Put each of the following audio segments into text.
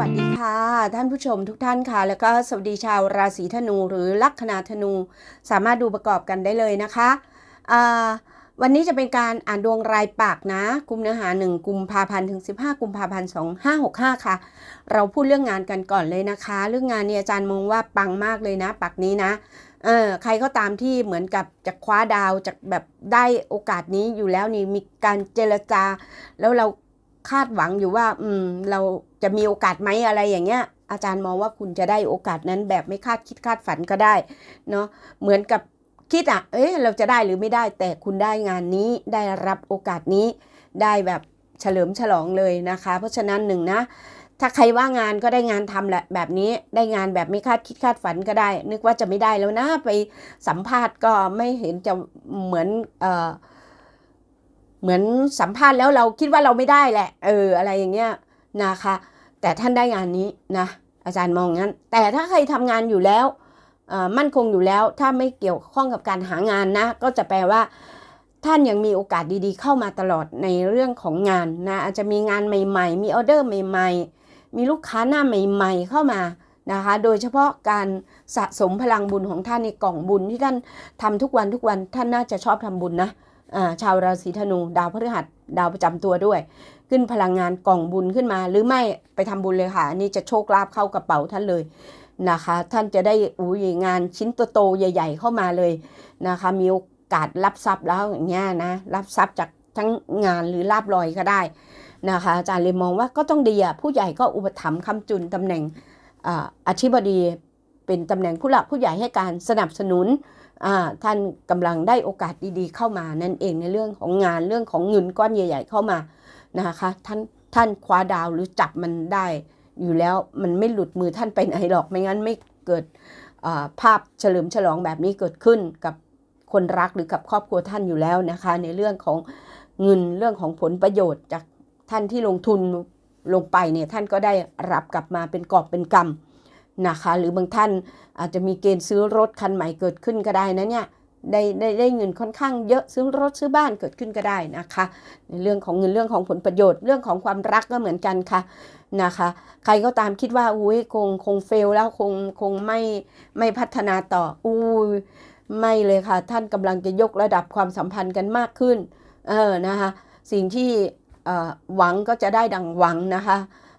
วัสดีค่ะ ท่านผู้ชมทุกท่านค่ะ แล้วก็สวัสดีชาวราศีธนูหรือลัคนาธนู สามารถดูประกอบกันได้เลยนะคะวันนี้จะเป็นการอ่านดวงรายปากนะกุมเนื้อหา 1กุมภาพันธ์ถึง 15 กุมภาพันธ์2565 ค่ะ เราพูดเรื่องงานกันก่อนเลยนะคะ เรื่องงานเนี่ยอาจารย์มองว่าปังมากเลยนะปักนี้นะเออใครก็ตามที่เหมือนกับจะคว้าดาวจากแบบได้โอกาสนี้อยู่แล้วนี่มีการเจรจา แล้วเราคาดหวังอยู่ว่า อืม เรา จะมีโอกาสไหมอะไรอย่างเงี้ย อาจารย์มองว่าคุณจะได้โอกาสนั้นแบบไม่คาดคิดคาดฝันก็ได้เนาะเหมือนกับคิดอะเอ๊ะเราจะได้หรือไม่ได้แต่คุณได้งานนี้ได้รับโอกาสนี้ได้แบบเฉลิมฉลองเลยนะคะ เพราะฉะนั้นหนึ่งนะ ถ้าใครว่างานก็ได้งานทำแหละแบบนี้ได้งานแบบไม่คาดคิดคาดฝันก็ได้ นึกว่าจะไม่ได้แล้วนะไปสัมภาษณ์ก็ไม่เห็นจะเหมือนเออเหมือนสัมภาษณ์แล้วเราคิดว่าเราไม่ได้แหละ เอออะไรอย่างเงี้ย นะคะ แต่ท่านได้งานนี้นะอาจารย์มองงั้น แต่ถ้าใครทำงานอยู่แล้วมั่นคงอยู่แล้วถ้าไม่เกี่ยวข้องกับการหางานนะ ก็จะแปลว่า ท่านยังมีโอกาสดีๆ เข้ามาตลอดในเรื่องของงานนะอาจจะมีงานใหม่ๆ มีออเดอร์ใหม่ ๆ มีลูกค้าหน้าใหม่ ๆ เข้ามานะคะ โดยเฉพาะการสะสมพลังบุญของท่านในกล่องบุญที่ท่านทำทุกวันทุกวันท่านน่าจะชอบทำบุญนะ ชาวราศีธนู ดาวพฤหัสดาวประจำตัวด้วย ขึ้นพลังงานกล่องบุญขึ้นมา หรือไม่ไปทำบุญเลยค่ะ อันนี้จะโชคลาภเข้ากระเป๋าท่านเลยนะคะ ท่านจะได้อุ้ยงานชิ้นโตๆใหญ่ ๆ เข้ามาเลยนะคะ มีโอกาสรับทรัพย์แล้วอย่างเงี้ยนะรับทรัพย์จากทั้งงานหรือลาบลอยก็ได้นะคะอาจารย์เลยมองว่าก็ต้องดีอะผู้ใหญ่ก็อุปถัมภ์คำจุนตำแหน่งออธิบดีเป็นตำแหน่งผู้หลักผู้ใหญ่ให้การสนับสนุน ท่านกำลังได้โอกาสดีๆ เข้ามานั่นเองในเรื่องของงานเรื่องของเงินก้อนใหญ่ ๆ เข้ามานะคะท่านท่านคว้าดาวหรือจับมันได้ อยู่แล้วมันไม่หลุดมือท่านไปไหนหรอกไม่งั้นไม่เกิดภาพเฉลิมฉลองแบบนี้เกิดขึ้นกับคนรักหรือกับครอบครัวท่านอยู่แล้วนะคะ ในเรื่องของเงินเรื่องของผลประโยชน์จากท่านที่ลงทุนลงไปเนี่ยท่านก็ได้รับกลับมาเป็นกอบเป็นกำ นะคะหรือบางท่านอาจจะมีเกณฑ์ซื้อรถคันใหม่เกิดขึ้นก็ได้นะเนี่ยได้ได้ได้เงินค่อนข้างเยอะซื้อรถซื้อบ้านเกิดขึ้นก็ได้นะคะ ในเรื่องของเงินเรื่องของผลประโยชน์เรื่องของความรักก็เหมือนกันค่ะนะคะ ใครก็ตามคิดว่าอุ้ยคงคงเฟลแล้วคงคงไม่ไม่พัฒนาต่ออุ้ยไม่เลยค่ะ ท่านกำลังจะยกระดับความสัมพันธ์กันมากขึ้นเออนะคะสิ่งที่หวังก็จะได้ดังหวังนะคะ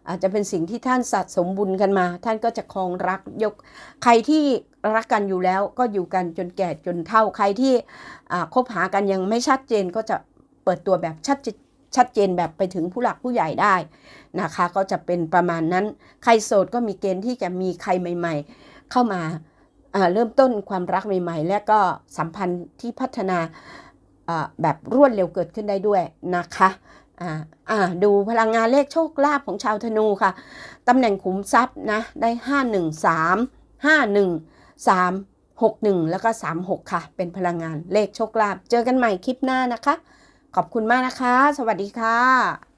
อาจจะเป็นสิ่งที่ท่านสะสมบุญกันมา ท่านก็จะครองรักยก ใครที่รักกันอยู่แล้วก็อยู่กันจนแก่จนเฒ่าใครที่คบหากันยังไม่ชัดเจนก็จะเปิดตัวแบบชัดชัดเจนแบบไปถึงผู้หลักผู้ใหญ่ได้นะคะ ก็จะเป็นประมาณนั้น ใครโสดก็มีเกณฑ์ที่จะมีใครใหม่ ๆ เข้ามาเริ่มต้นความรักใหม่ ๆ และก็สัมพันธ์ที่พัฒนาแบบรวดเร็วเกิดขึ้นได้ด้วยนะคะ อ่าอ่าดูพลังงานเลขโชคลาภของชาวธนูค่ะตำแหน่งขุมทรัพย์นะได้5 1 3 5 1 3 6 1แล้วก็3 6ค่ะ เป็นพลังงานเลขโชคลาภเจอกันใหม่คลิปหน้านะคะ ขอบคุณมากนะคะ สวัสดีค่ะ